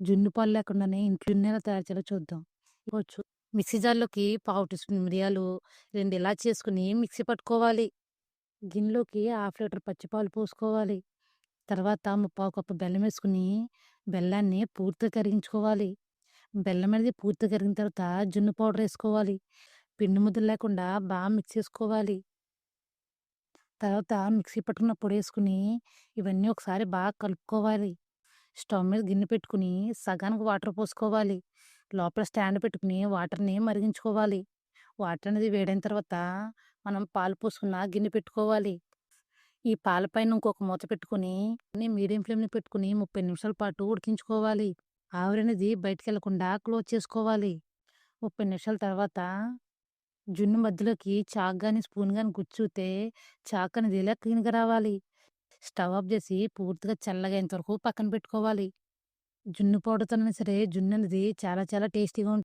జున్ను పాలు లేకుండానే ఇంట్లో జున్ను ఎలా తయారు చేయాలో చూద్దాం. ఇవ్వచ్చు. మిక్సీ జార్‌లోకి పావు టీ స్పూన్ మిరియాలు, రెండు ఇలా చేసుకుని మిక్సీ పట్టుకోవాలి. గిన్నెలోకి హాఫ్ లీటర్ పచ్చిపాలు పోసుకోవాలి. తర్వాత ముప్పావు కప్పు బెల్లం వేసుకుని బెల్లాన్ని పూర్తిగా కరిగించుకోవాలి. బెల్లం అనేది పూర్తిగా కరిగిన తర్వాత జున్ను పౌడర్ వేసుకోవాలి పిండి ముద్దలు లేకుండా బాగా మిక్స్ చేసుకోవాలి. తర్వాత మిక్సీ పట్టుకున్న వేసుకుని ఇవన్నీ ఒకసారి బాగా కలుపుకోవాలి. స్టవ్ మీద గిన్నె పెట్టుకొని, సగానికి వాటర్ పోసుకోవాలి. లోపల స్టాండ్ పెట్టుకుని వాటర్‌ని మరిగించుకోవాలి. వాటర్ అనేది వేడైన తర్వాత, మనం పాలు పోసుకున్న గిన్నె పెట్టుకోవాలి. ఈ పాల పైన ఇంకొక మూత పెట్టుకొని, మీడియం ఫ్లేమ్‌లో పెట్టుకుని ముప్పై నిమిషాల పాటు ఉడికించుకోవాలి. ఆవిరనేది బయటికెళ్ళకుండా క్లోజ్ చేసుకోవాలి. 30 నిమిషాల తర్వాత, జున్ను మధ్యలోకి చాక్ కానీ స్పూన్ కానీ గుచ్చుతే చాక్ అనేది ఇలా క్లీన్‌గా రావాలి. స్టవ్ ఆఫ్ చేసి పూర్తిగా చల్లగా వరకు పక్కన పెట్టుకోవాలి. జున్ను పౌడర్‌తోనైనా సరే జున్ను అనేది చాలా చాలా టేస్టీగా ఉంటుంది.